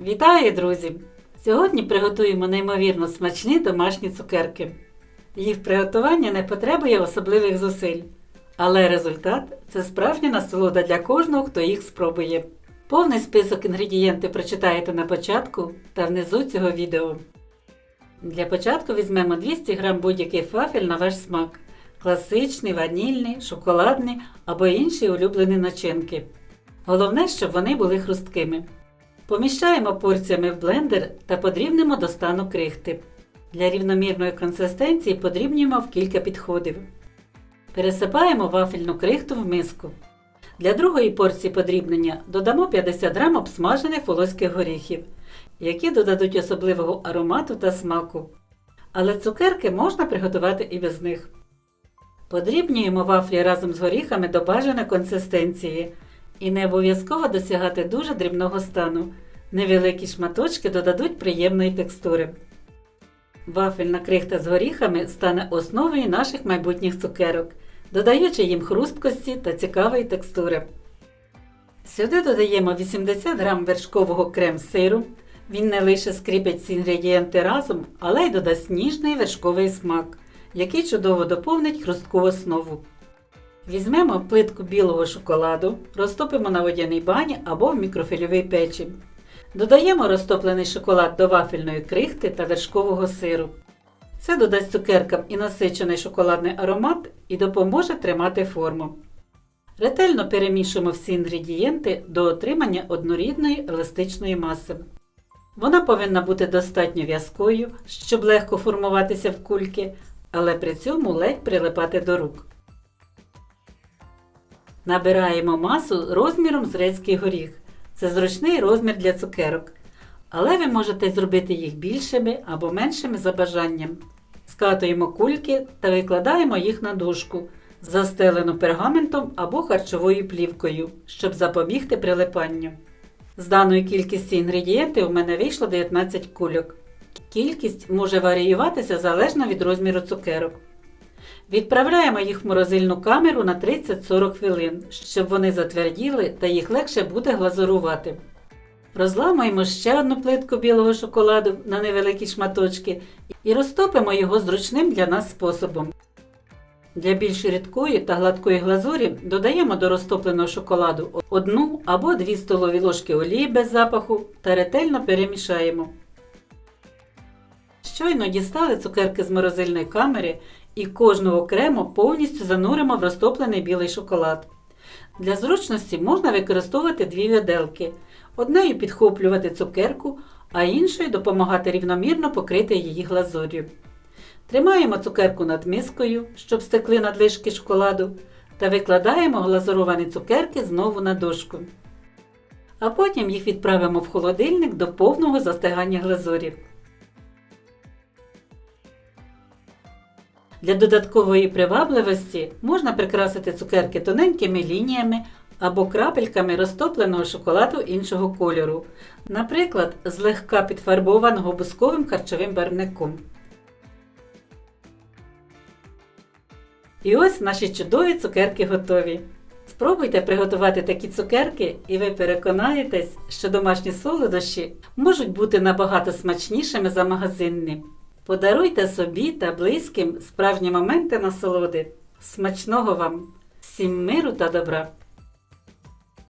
Вітаю, друзі! Сьогодні приготуємо неймовірно смачні домашні цукерки. Їх приготування не потребує особливих зусиль, але результат це справжня насолода для кожного, хто їх спробує. Повний список інгредієнтів прочитаєте на початку та внизу цього відео. Для початку візьмемо 200 г будь-який вафель на ваш смак. Класичний, ванільний, шоколадний або інші улюблені начинки. Головне, щоб вони були хрусткими. Поміщаємо порціями в блендер та подрібнемо до стану крихти. Для рівномірної консистенції подрібнюємо в кілька підходів. Пересипаємо вафельну крихту в миску. Для другої порції подрібнення додамо 50 г обсмажених волоських горіхів, які додадуть особливого аромату та смаку. Але цукерки можна приготувати і без них. Подрібнюємо вафлі разом з горіхами до бажаної консистенції і не обов'язково досягати дуже дрібного стану. Невеликі шматочки додадуть приємної текстури. Вафельна крихта з горіхами стане основою наших майбутніх цукерок, додаючи їм хрусткості та цікавої текстури. Сюди додаємо 80 г вершкового крем-сиру. Він не лише скріпить ці інгредієнти разом, але й додасть ніжний вершковий смак, який чудово доповнить хрустку основу. Візьмемо плитку білого шоколаду, розтопимо на водяній бані або в мікрофільовій печі. Додаємо розтоплений шоколад до вафельної крихти та вершкового сиру. Це додасть цукеркам і насичений шоколадний аромат і допоможе тримати форму. Ретельно перемішуємо всі інгредієнти до отримання однорідної еластичної маси. Вона повинна бути достатньо в'язкою, щоб легко формуватися в кульки, але при цьому ледь прилипати до рук. Набираємо масу розміром з грецький горіх. Це зручний розмір для цукерок. Але ви можете зробити їх більшими або меншими за бажанням. Скатуємо кульки та викладаємо їх на дошку, застелену пергаментом або харчовою плівкою, щоб запобігти прилипанню. З даної кількості інгредієнтів у мене вийшло 19 кульок. Кількість може варіюватися залежно від розміру цукерок. Відправляємо їх в морозильну камеру на 30-40 хвилин, щоб вони затверділи та їх легше буде глазурувати. Розламуємо ще одну плитку білого шоколаду на невеликі шматочки і розтопимо його зручним для нас способом. Для більш рідкої та гладкої глазурі додаємо до розтопленого шоколаду одну або дві столові ложки олії без запаху та ретельно перемішаємо. Щойно дістали цукерки з морозильної камери і кожну окремо повністю зануримо в розтоплений білий шоколад. Для зручності можна використовувати дві виделки. Однею підхоплювати цукерку, а іншою допомагати рівномірно покрити її глазур'ю. Тримаємо цукерку над мискою, щоб стекли надлишки шоколаду, та викладаємо глазуровані цукерки знову на дошку. А потім їх відправимо в холодильник до повного застигання глазурі. Для додаткової привабливості можна прикрасити цукерки тоненькими лініями або крапельками розтопленого шоколаду іншого кольору, наприклад, злегка підфарбованого бусковим харчовим барвником. І ось наші чудові цукерки готові. Спробуйте приготувати такі цукерки, і ви переконаєтесь, що домашні солодощі можуть бути набагато смачнішими за магазинні. Подаруйте собі та близьким справжні моменти насолоди. Смачного вам! Всім миру та добра!